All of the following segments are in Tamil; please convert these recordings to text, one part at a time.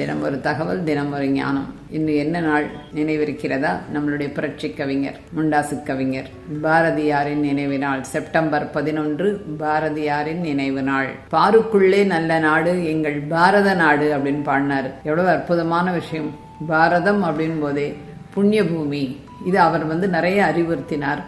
தினம் ஒரு தகவல் தினம் ஒரு ஞானம். இன்று என்ன நாள் நினைவிருக்கிறதா? நம்மளுடைய புரட்சி கவிஞர் முண்டாசு கவிஞர். பாரதியாரின் நினைவு நாள் செப்டம்பர் பதினொன்று பாரதியாரின் நினைவு நாள். பாருக்குள்ளே நல்ல நாடு எங்கள் பாரத நாடு அப்படின்னு பாடினார். எவ்வளவு அற்புதமான விஷயம். பாரதம் அப்படின் போதே புண்ணிய பூமி இது அவர் வந்து நிறைய அறிவுறுத்தினார்.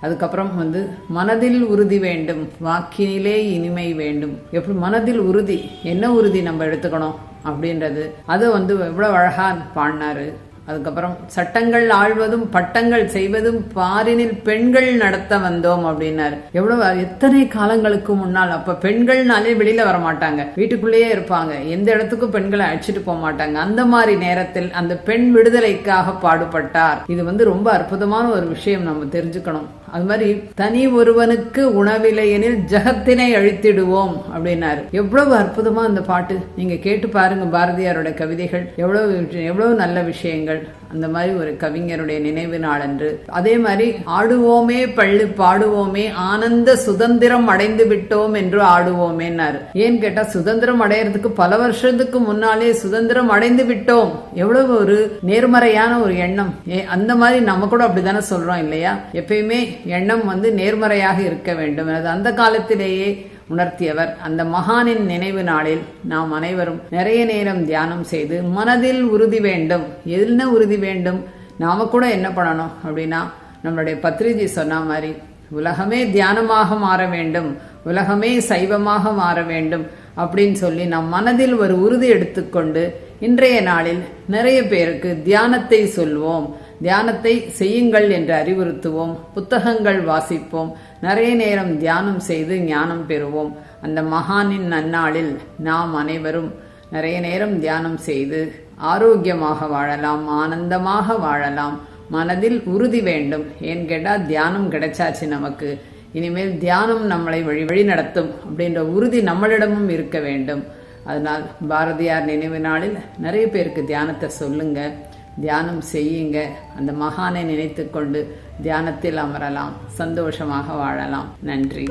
அதுக்கப்புறம் வந்து மனதில் உறுதி வேண்டும் வாக்கினிலே இனிமை வேண்டும். எப்படி மனதில் உறுதி? என்ன உறுதி நம்ம எடுத்துக்கணும்? அப்படின்றது. அதை வந்து எவ்வளோ அழகாக பாடினாரு. அதுக்கப்புறம் சட்டங்கள் ஆழ்வதும் பட்டங்கள் செய்வதும் பாரினில் பெண்கள் நடத்த வந்தோம் அப்படின்னாரு. எவ்வளவு எத்தனை காலங்களுக்கு முன்னால் அப்ப பெண்கள்னாலே வெளியில வர மாட்டாங்க வீட்டுக்குள்ளேயே இருப்பாங்க. எந்த இடத்துக்கும் பெண்களை அழைச்சிட்டு போக மாட்டாங்க. அந்த மாதிரி நேரத்தில் அந்த பெண் விடுதலைக்காக பாடுபட்டார். இது வந்து ரொம்ப அற்புதமான ஒரு விஷயம் நம்ம தெரிஞ்சுக்கணும். அது மாதிரி தனி ஒருவனுக்கு உணவில்லையெனில் ஜகத்தினை அழித்திடுவோம் அப்படின்னாரு. எவ்வளவு அற்புதமா அந்த பாட்டு. நீங்க கேட்டு பாருங்க பாரதியாரோட கவிதைகள். எவ்வளவு எவ்வளவு நல்ல விஷயங்கள். அந்த மாதிரி ஒரு கவிஞருடைய நினைவு நாள் அன்று அதே மாதிரி ஆடுவோமே பள்ளி பாடுவோமே ஆனந்த சுதந்திரம் அடைந்து விட்டோம் என்று ஆடுவோமேன்னாரு. ஏன்னு கேட்டா சுதந்திரம் அடையறதுக்கு பல வருஷத்துக்கு முன்னாலே சுதந்திரம் அடைந்து விட்டோம். எவ்வளவு ஒரு நேர்மறையான ஒரு எண்ணம். அந்த மாதிரி நம்ம கூட அப்படித்தானே சொல்றோம் இல்லையா? எப்பயுமே எண்ணம் வந்து நேர்மறையாக இருக்க வேண்டும். அது அந்த காலத்திலேயே உணர்த்தியவர். அந்த மகானின் நினைவு நாளில் நாம் அனைவரும் நிறைய நேரம் தியானம் செய்து மனதில் உறுதி வேண்டும். என்ன உறுதி வேண்டும்? நாம கூட என்ன பண்ணணும்? அப்படின்னா நம்மளுடைய பத்ரிஜி சொன்ன மாதிரி உலகமே தியானமாக மாற வேண்டும். உலகமே சைவமாக மாற வேண்டும் அப்படின்னு சொல்லி நம் மனதில் ஒரு உறுதி எடுத்துக்கொண்டு இன்றைய நாளில் நிறைய பேருக்கு தியானத்தை சொல்வோம். தியானத்தை செய்யுங்கள் என்று அறிவுறுத்துவோம் புத்தகங்கள் வாசிப்போம் நிறைய நேரம் தியானம் செய்து ஞானம் பெறுவோம். அந்த மகானின் நன்னாளில் நாம் அனைவரும் நிறைய நேரம் தியானம் செய்து ஆரோக்கியமாக வாழலாம் ஆனந்தமாக வாழலாம். மனதில் உறுதி வேண்டும். ஏன் கேட்டால் தியானம் கிடைச்சாச்சு நமக்கு. இனிமேல் தியானம் நம்மளை வழி வழி நடத்தும் அப்படின்ற உறுதி நம்மளிடமும் இருக்க வேண்டும். அதனால் பாரதியார் நினைவு நாளில் நிறைய பேருக்கு தியானத்தை சொல்லுங்க. தியானம் செய்யுங்க. அந்த மகானை நினைத்து கொண்டு தியானத்தில் அமரலாம். சந்தோஷமாக வாழலாம். நன்றி.